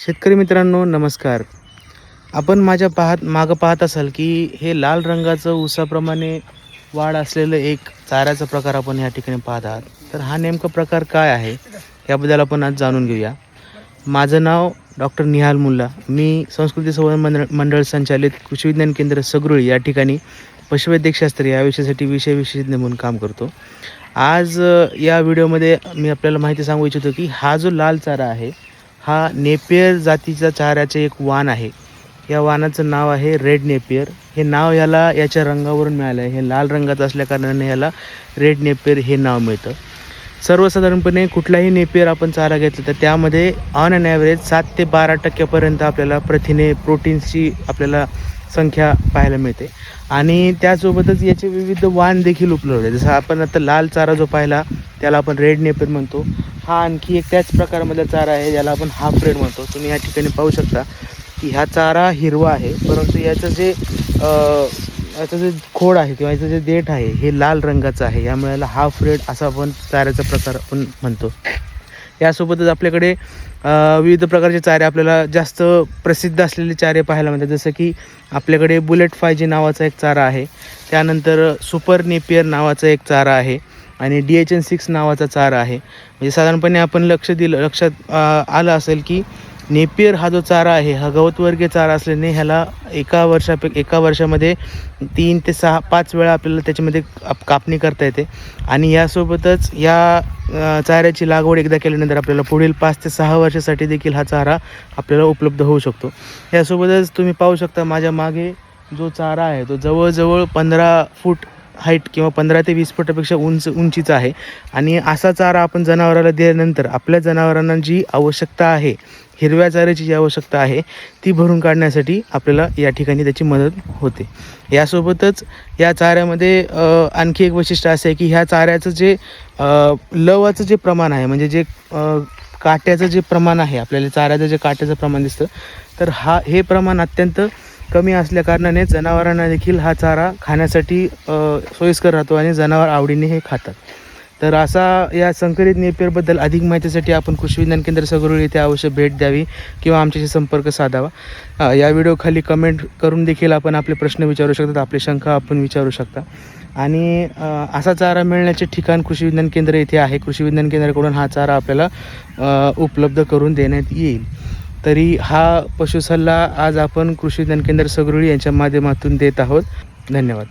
शेतकरी मित्रांनो नमस्कार. आपण माझ्या पाहत मागं पाहत असाल की हे लाल रंगाचं ऊसाप्रमाणे वाढ असलेलं एक चाऱ्याचा प्रकार आपण या ठिकाणी पाहत आहात. तर हा नेमका प्रकार काय आहे याबद्दल आपण आज जाणून घेऊया. माझं नाव डॉक्टर निहाल मुल्ला. मी संस्कृती संवर्धन मंडळ मंडळ संचालित कृषी विज्ञान केंद्र सगरुळी या ठिकाणी पशुवैद्यकशास्त्र या विषयासाठी विषय विशेषज्ञ म्हणून काम करतो. आज या व्हिडिओमध्ये मी आपल्याला माहिती सांगू इच्छितो की हा जो लाल चारा आहे हा नेपियर जातीच्या चाऱ्याचे एक वाण आहे. या वाणाचं नाव आहे रेड नेपियर हे नाव याला याच्या रंगावरून मिळालं आहे हे लाल रंगाचं असल्याकारणाने याला रेड नेपियर हे नाव मिळतं. सर्वसाधारणपणे कुठलाही नेपियर आपण चारा घेतला तर त्यामध्ये ऑन अँड ॲव्हरेज सात ते बारा टक्क्यापर्यंत आपल्याला प्रथिने प्रोटीन्सची आपल्याला संख्या पाहायला मिळते. आणि त्यासोबतच याचे विविध वाण देखील उपलब्ध आहे जसं आपण आता लाल चारा जो पाहिला त्याला आपण रेड नेपियर म्हणतो. हा आणखी एक त्याच प्रकारमधला चारा आहे ज्याला आपण हाफ रेड म्हणतो. तुम्ही या ठिकाणी पाहू शकता की ह्या चारा हिरवा आहे परंतु याचं जे याचं जे खोड आहे किंवा याचं जे देठ आहे हे लाल रंगाचं आहे. यामुळे याला हाफ रेड असा आपण चाऱ्याचा प्रकार आपण म्हणतो. यासोबतच आपल्याकडे विविध प्रकारचे चारे आपल्याला जास्त प्रसिद्ध असलेले चारे पाहायला मिळतात. जसं की आपल्याकडे बुलेट फाय जी नावाचा एक चारा आहे त्यानंतर सुपर नेपियर नावाचा एक चारा आहे आणि डी एच एन सिक्स नावाचा चारा आहे. म्हणजे साधारणपणे आपण लक्ष दिलं लक्षात आलं असेल की नेपियर हा जो चारा आहे हा गवतवर्गीय चारा असल्याने ह्याला एका वर्षापे एका वर्षामध्ये तीन ते सहा पाच वेळा आपल्याला त्याच्यामध्ये काप- कापणी करता येते. आणि यासोबतच या चाऱ्याची लागवड एकदा केल्यानंतर आपल्याला पुढील पाच ते सहा वर्षासाठी देखील हा चारा आपल्याला उपलब्ध होऊ शकतो. यासोबतच तुम्ही पाहू शकता माझ्या मागे जो चारा आहे तो जवळजवळ पंधरा फूट हाईट किंवा पंधरा ते वीस फुटापेक्षा उंच उंचीचा आहे. आणि असा चारा आपण जनावराला दिल्यानंतर आपल्या जनावरांना जी आवश्यकता आहे हिरव्या चाऱ्याची जी आवश्यकता आहे ती भरून काढण्यासाठी आपल्याला या ठिकाणी त्याची मदत होते. यासोबतच या चाऱ्यामध्ये आणखी एक वैशिष्ट्य असं आहे की ह्या चाऱ्याचं जे लवाचं जे प्रमाण आहे म्हणजे जे काट्याचं जे प्रमाण आहे आपल्याला चाऱ्याचं जे काट्याचं प्रमाण दिसतं तर हा हे प्रमाण अत्यंत कमी असल्या कारणाने जनावरांना देखील हा चारा खाण्यासाठी सोयीस्कर राहतो आणि जनावर आवडीने हे खातात. तर असा या संकरित नेपियरबद्दल अधिक माहितीसाठी आपण कृषी विज्ञान केंद्र सगरुळ येथे अवश्य भेट द्यावी किंवा आमच्याशी संपर्क साधावा. या व्हिडिओखाली कमेंट करून देखील आपण आपले प्रश्न विचारू शकतात आपली शंका आपण विचारू शकता. आणि असा चारा मिळण्याचे ठिकाण कृषी विज्ञान केंद्र येथे आहे. कृषी विज्ञान केंद्राकडून हा चारा आपल्याला उपलब्ध करून देण्यात येईल. तरी हा पशुसल्ला आज आपण कृषी विज्ञान केंद्र सगरुळी यांच्या माध्यमातून देत आहोत. धन्यवाद.